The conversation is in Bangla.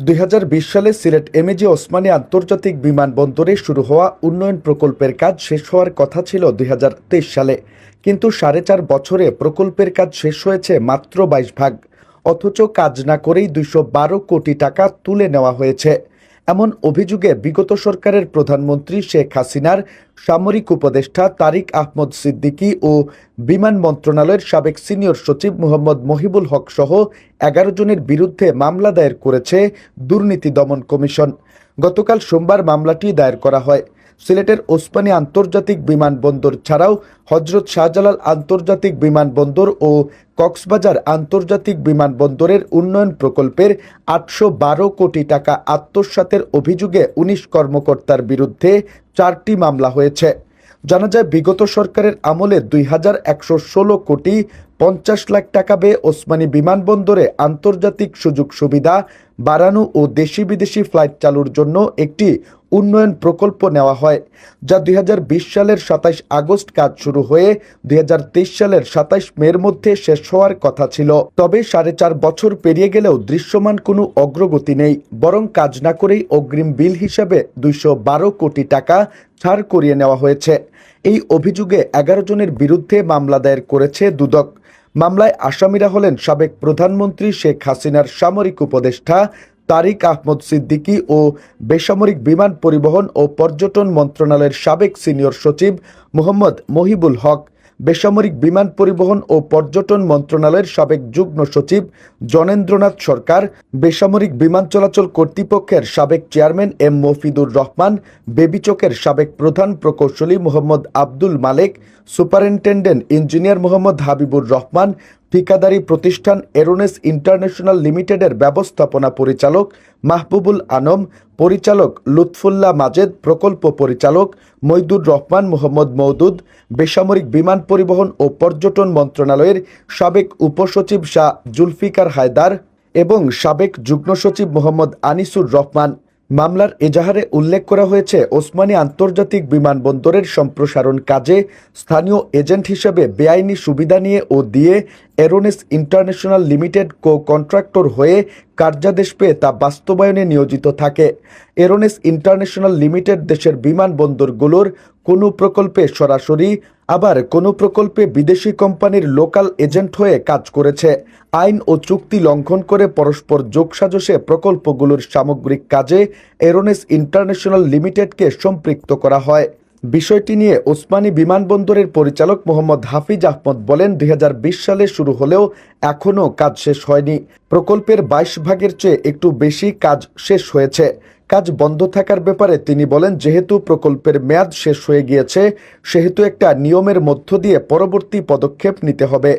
দুই হাজার বিশ সালে সিলেট এমএজি ওসমানী আন্তর্জাতিক বিমানবন্দরে শুরু হওয়া উন্নয়ন প্রকল্পের কাজ শেষ হওয়ার কথা ছিল দুই হাজার তেইশ সালে। কিন্তু সাড়ে চার বছরে প্রকল্পের কাজ শেষ হয়েছে মাত্র বাইশ ভাগ। অথচ কাজ না করেই দুইশো বারো কোটি টাকা তুলে নেওয়া হয়েছে। এমন অভিযোগে বিগত সরকারের প্রধানমন্ত্রী শেখ হাসিনার সামরিক উপদেষ্টা তারিক আহমদ সিদ্দিকী ও বিমান মন্ত্রণালয়ের সাবেক সিনিয়র সচিব মোহাম্মদ মহিবুল হক সহ এগারো জনের বিরুদ্ধে মামলা দায়ের করেছে দুর্নীতি দমন কমিশন। গতকাল সোমবার মামলাটি দায়ের করা হয়। সিলেটের ওসমানী আন্তর্জাতিক বিমানবন্দর ছাড়াও হজরত শাহজালাল আন্তর্জাতিক বিমানবন্দর ও কক্সবাজার আন্তর্জাতিক বিমানবন্দরের উন্নয়ন প্রকল্পের আটশো বারো কোটি টাকা আত্মসাতের অভিযোগে উনিশ কর্মকর্তার বিরুদ্ধে চারটি মামলা হয়েছে। জানা যায়, বিগত সরকারের আমলে দুই হাজার একশো ষোলো কোটি পঞ্চাশ লাখ টাকা ব্যয়ে ওসমানী বিমানবন্দরে আন্তর্জাতিক সুযোগ সুবিধা বাড়ানো ও দেশি বিদেশি ফ্লাইট চালুর জন্য একটি উন্নয়ন প্রকল্প নেওয়া হয়, যা দুই হাজার বিশ সালের সাতাশ আগস্ট কাজ শুরু হয়ে দুই সালের সাতাশ মের মধ্যে শেষ হওয়ার কথা ছিল। তবে সাড়ে চার বছর পেরিয়ে গেলেও দৃশ্যমান কোনো অগ্রগতি নেই, বরং কাজ না করেই অগ্রিম বিল হিসাবে দুইশো কোটি টাকা ছাড় করিয়ে নেওয়া হয়েছে। এই অভিযোগে এগারো জনের বিরুদ্ধে মামলা দায়ের করেছে দুদক। মামলায় আসামিরা হলেন সাবেক প্রধানমন্ত্রী শেখ হাসিনার সামরিক উপদেষ্টা তারিক আহমদ সিদ্দিকী ও বেসামরিক বিমান পরিবহন ও পর্যটন মন্ত্রণালয়ের সাবেক সিনিয়র সচিব মোহাম্মদ মহিবুল হক। বেসামরিক বিমান পরিবহন ও পর্যটন মন্ত্রণালয়ের সাবেক যুগ্ম সচিব জনেন্দ্রনাথ সরকার, বেসামরিক বিমান চলাচল কর্তৃপক্ষের সাবেক চেয়ারম্যান এম মফিদুর রহমান, বেবিচকের সাবেক প্রধান প্রকৌশলী মোহাম্মদ আব্দুল মালেক, সুপারিনটেন্ডেন্ট ইঞ্জিনিয়ার মোহাম্মদ হাবিবুর রহমান ঠিকাদারি প্রতিষ্ঠান এরোনেস ইন্টারন্যাশনাল লিমিটেডের ব্যবস্থাপনা পরিচালক মাহবুবুল আনম, পরিচালক লুৎফুল্লাহ মাজেদ, প্রকল্প পরিচালক মইদুর রহমান মোহাম্মদ মওদুদ, বেসামরিক বিমান পরিবহন ও পর্যটন মন্ত্রণালয়ের সাবেক উপসচিব শাহ জুলফিকার হায়দার এবং সাবেক যুগ্ম সচিব মোহাম্মদ আনিসুর রহমান মামলার এজাহারে উল্লেখ করা হয়েছে, ওসমানী আন্তর্জাতিক বিমানবন্দরের সম্প্রসারণ কাজে স্থানীয় এজেন্ট হিসেবে বেআইনি সুবিধা নিয়ে ও দিয়ে Aeroness international limited co contractor হয়ে কার্যাদেশ পেয়ে তা বাস্তবায়নে নিয়োজিত থাকে। এরোনেস ইন্টারন্যাশনাল লিমিটেড দেশের বিমানবন্দরগুলোর কোনো প্রকল্পে সরাসরি, আবার কোনো প্রকল্পে বিদেশি কোম্পানির লোকাল এজেন্ট হয়ে কাজ করেছে। আইন ও চুক্তি লঙ্ঘন করে পরস্পর যোগসাজশে প্রকল্পগুলোর সামগ্রিক কাজে এরোনেস ইন্টারন্যাশনাল লিমিটেডকে সম্পৃক্ত করা হয়। বিষয়টি নিয়ে ওসমানী বিমানবন্দরের পরিচালক মোহাম্মদ হাফিজ আহমদ বলেন, দুই হাজার বিশ সালে শুরু হলেও এখনও কাজ শেষ হয়নি। প্রকল্পের বাইশ ভাগের চেয়ে একটু বেশি কাজ শেষ হয়েছে। কাজ বন্ধ থাকার ব্যাপারে তিনি বলেন, যেহেতু প্রকল্পের মেয়াদ শেষ হয়ে গিয়েছে, সেহেতু একটা নিয়মের মধ্য দিয়ে পরবর্তী পদক্ষেপ নিতে হবে।